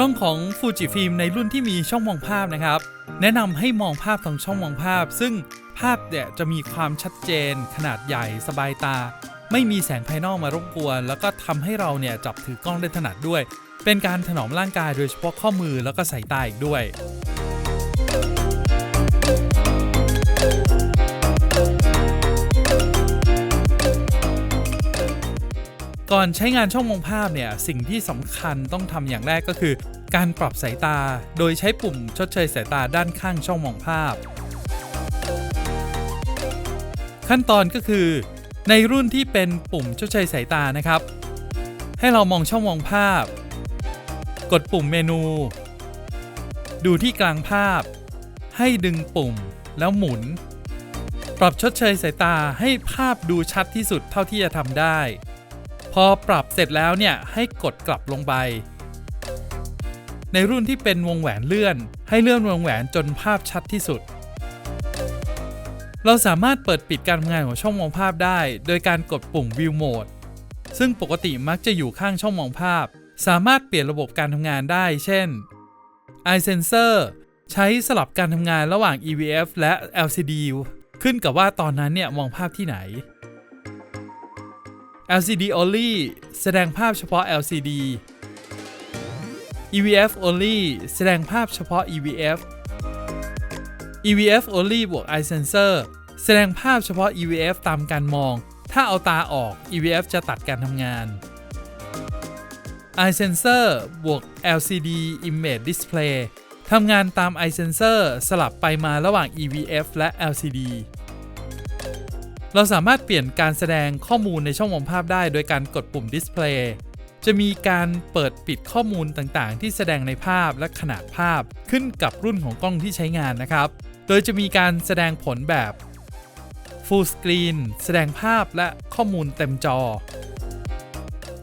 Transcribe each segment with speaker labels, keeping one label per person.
Speaker 1: ล้องของฟูจิฟิล์มในรุ่นที่มีช่องมองภาพนะครับ แนะนำให้มองภาพทางช่องมองภาพ ซึ่งภาพเนี่ยจะมีความชัดเจน ขนาดใหญ่สบายตา ไม่มีแสงภายนอกมารบกวน แล้วก็ทำให้เราเนี่ยจับถือกล้องได้ถนัดด้วย เป็นการถนอมร่างกายโดยเฉพาะข้อมือแล้วก็สายตาอีกด้วย ก่อนใช้งานช่องมองภาพเนี่ยสิ่งที่สำคัญต้องทำอย่างแรกก็คือ การปรับสายตา โดยใช้ปุ่มชดเชยสายตาด้านข้างช่องมองภาพ ขั้นตอนก็คือ ในรุ่นที่เป็นปุ่มชดเชยสายตานะครับ ให้เรามองช่องมองภาพ กดปุ่มเมนู ดูที่กลางภาพ ให้ดึงปุ่มแล้วหมุน ปรับชดเชยสายตาให้ภาพดูชัดที่สุดเท่าที่จะทำได้ พอปรับเสร็จแล้วเนี่ยให้กดกลับลงไป ในรุ่นที่เป็นวงแหวนเลื่อน ให้เลื่อนวงแหวนจนภาพชัดที่สุด เราสามารถเปิดปิดการทำงานของช่องมองภาพได้ โดยการกดปุ่ม View Mode ซึ่งปกติมักจะอยู่ข้างช่องมองภาพ สามารถเปลี่ยนระบบการทำงานได้ เช่น Eye Sensor ใช้สลับการทำงานระหว่าง EVF และ LCD ขึ้นกับว่าตอนนั้นเนี่ยมองภาพที่ไหน LCD only แสดงภาพเฉพาะ LCD EVF only แสดงภาพเฉพาะ EVF EVF only บวก eye sensor แสดงภาพเฉพาะ EVF ตามการมอง ถ้าเอาตาออก EVF จะตัดการทำงาน eye sensor บวก LCD image display ทำงานตาม eye sensor สลับไปมาระหว่าง EVF และ LCD เราสามารถเปลี่ยนการแสดงข้อมูลในช่องมองภาพได้โดยการกดปุ่ม Display จะมีการเปิดปิดข้อมูลต่างๆ ที่แสดงในภาพและขนาดภาพขึ้นกับรุ่นของกล้องที่ใช้งานนะครับ โดยจะมีการแสดงผลแบบ Full Screen แสดงภาพและข้อมูลเต็มจอ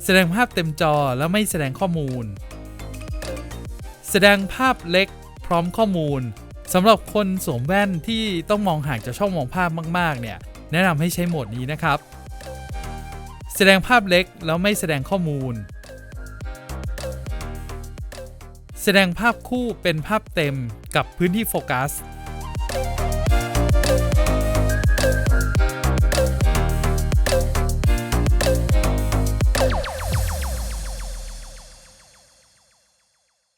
Speaker 1: แสดงภาพเต็มจอและไม่แสดงข้อมูล แสดงภาพเล็กพร้อมข้อมูลสำหรับคนสวมแว่นที่ต้องมองห่างจากช่องมองภาพมาก ๆ เนี่ย แนะนำให้ใช้โหมดนี้นะครับ แสดงภาพเล็กแล้วไม่แสดงข้อมูล แสดงภาพคู่เป็นภาพเต็มกับพื้นที่โฟกัส